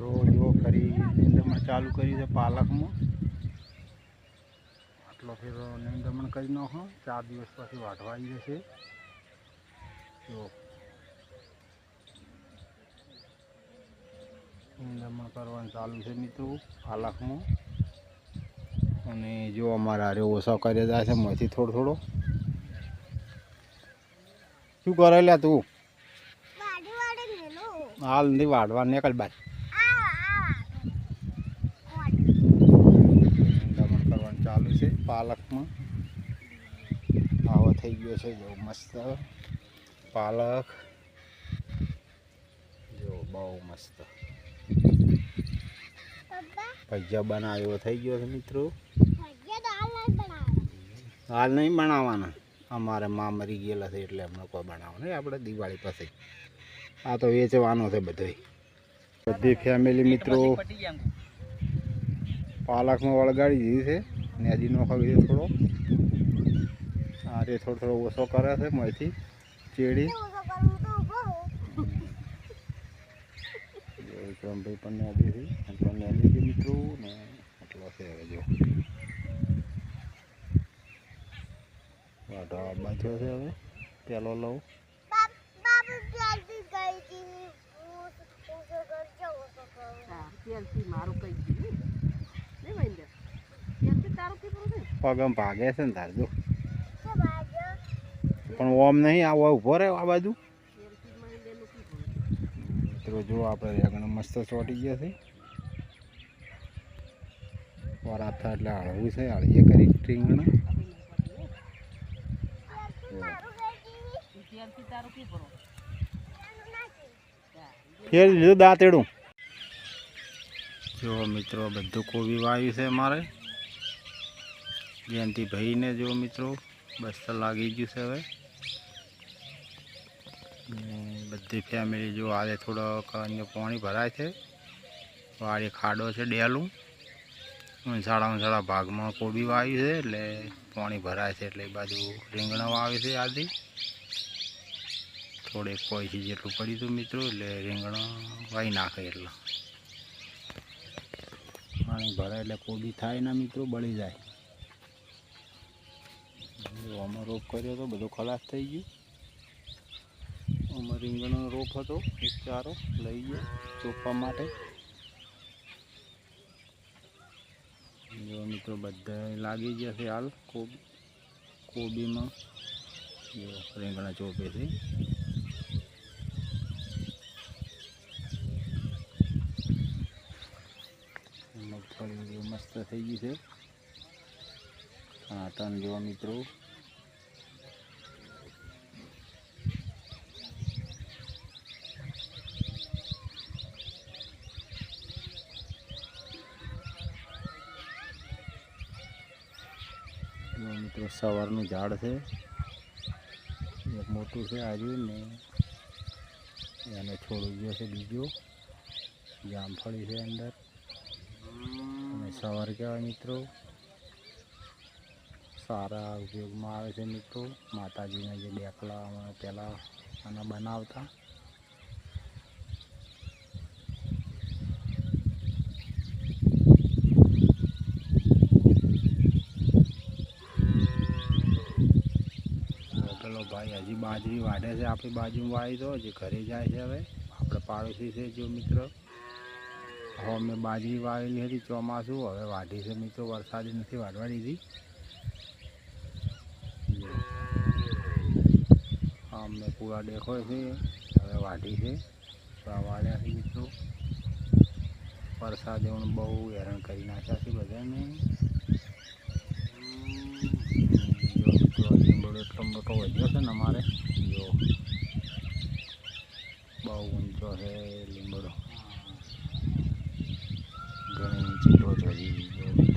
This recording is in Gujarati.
તો જો ફરી નિંદમણ ચાલુ કર્યું છે પાલકમાં. આટલો ફેરો નિંદમણ કરી નાખો. ચાર દિવસ પછી વાઢવા આવી જશે. જો. નિંદમણ કરવાનું ચાલુ છે મિત્રો પાલકમાં. અને જો અમારા હારે ઓછો કરી જાય છે મથી થોડો થોડો. શું કરે તું? હાલ. નથી વાઢવા નીકળ બાર આ આ દમણ કરવાનું ચાલુ છે પાલકમાં. આવો થઈ ગયો છે જો મસ્ત. પાલક. જો બહુ મસ્ત. ભજીયા બનાવ્યો થઈ ગયો છે મિત્રો. હાલ નહીં બનાવવાના. અમારે માં મરી ગયેલા છે એટલે હમણાં કોઈ બનાવવાનું નહીં. આપણે દિવાળી પછી. આ તો વેચવાનો છે બધો બધી ફેમિલી મિત્રો પાલકમાં વળગાડી દીધી છે. ને હજી નોખો બીજો થોડો. આ થોડો થોડો ઓછો કરે છે મોંથી ચેડી. વિક્રમભાઈ પણ નેદી છે પણ નેદી છે મિત્રો. ને એટલો છે હવે જો. વાઢો બાજ્યો છે હવે. પેલો લઉં. મારું કઈ જલ્દી ગઈ હતી હું હું તો કરજો હું તો કરું હા ત્યારથી મારું કઈ ગયું નહીં ભાઈ ત્યારથી તારું કીધું ને પગમ ભાગે છે ને તાર જો પણ ઓમ નહીં આવો ઊભો રહે આ બાજુ? મારી મિત્રો જો આપણે રેગણ મસ્ત ચોટી ગયા છે. વરાત એટલે હળવું છે હળીએ કરી રીંગણ મારું ફેર લીધું દાંતેડું. જો મિત્રો બધું કોબી વાવ્યું છે અમારે. જયંતિ ભાઈને જો મિત્રો, બસ તો લાગી ગયું છે હવે. બધી ફેમિલી જો આજે થોડોક પાણી ભરાય છે. વાળી ખાડો છે ડેલું. સાડા સાડા ભાગમાં કોબી વાવી છે એટલે પાણી ભરાય છે એટલે એ બાજુ રીંગણ વાવી છે આદિ થોડેક કોઈ જેટલું પડ્યું હતું મિત્રો, એટલે રીંગણ વાવી નાખે એટલે. પાણી ભરાય એટલે કોબી થાય ના મિત્રો, બળી જાય. આમાં રોપ કર્યો હતો બધો ખલાસ થઈ ગયું. આમાં રીંગણનો રોપ હતો, એક ચારો લઈ ગયો ચોપવા માટે. જો મિત્રો બધા લાગી ગયા છે હાલ કોબી, કોબીમાં. જો રીંગણા ચોપે છે. મગફળી જો મસ્ત થઈ ગઈ છે. કાંટન જેવા મિત્રો મિત્રો, સવારનું ઝાડ છે. એક મોટું છે આજુ ને એને છોડી ગયો છે બીજો. જામફળી છે અંદર. અને સવાર કહેવાય મિત્રો. સારા ઉપયોગમાં આવે છે મિત્રો. માતાજીના જે ડેકલા પહેલાં આના બનાવતા હવે પેલો ભાઈ હજી બાજરી વાઢે છે આપણી બાજુમાં વાવી તો હજી ઘરે જાય છે હવે આપણે પાડોશી છે જો મિત્રો હવે અમે બાજરી વાવેલી હતી ચોમાસું હવે વાઢી છે મિત્રો વરસાદી નથી વાઢવા દીધી આ અમને પૂરા દેખો છે હવે વાઢી છે તો આ વાળ્યા છે મિત્રો વરસાદ એવું બહુ હેરાન કરી નાખ્યા છે બધાને જો મિત્રો લીંબડો એટલો મોટો છે ને અમારે? જો. બહુ ઊંચો છે લીંબડો ઘણી ઊંચી ટોચ હજી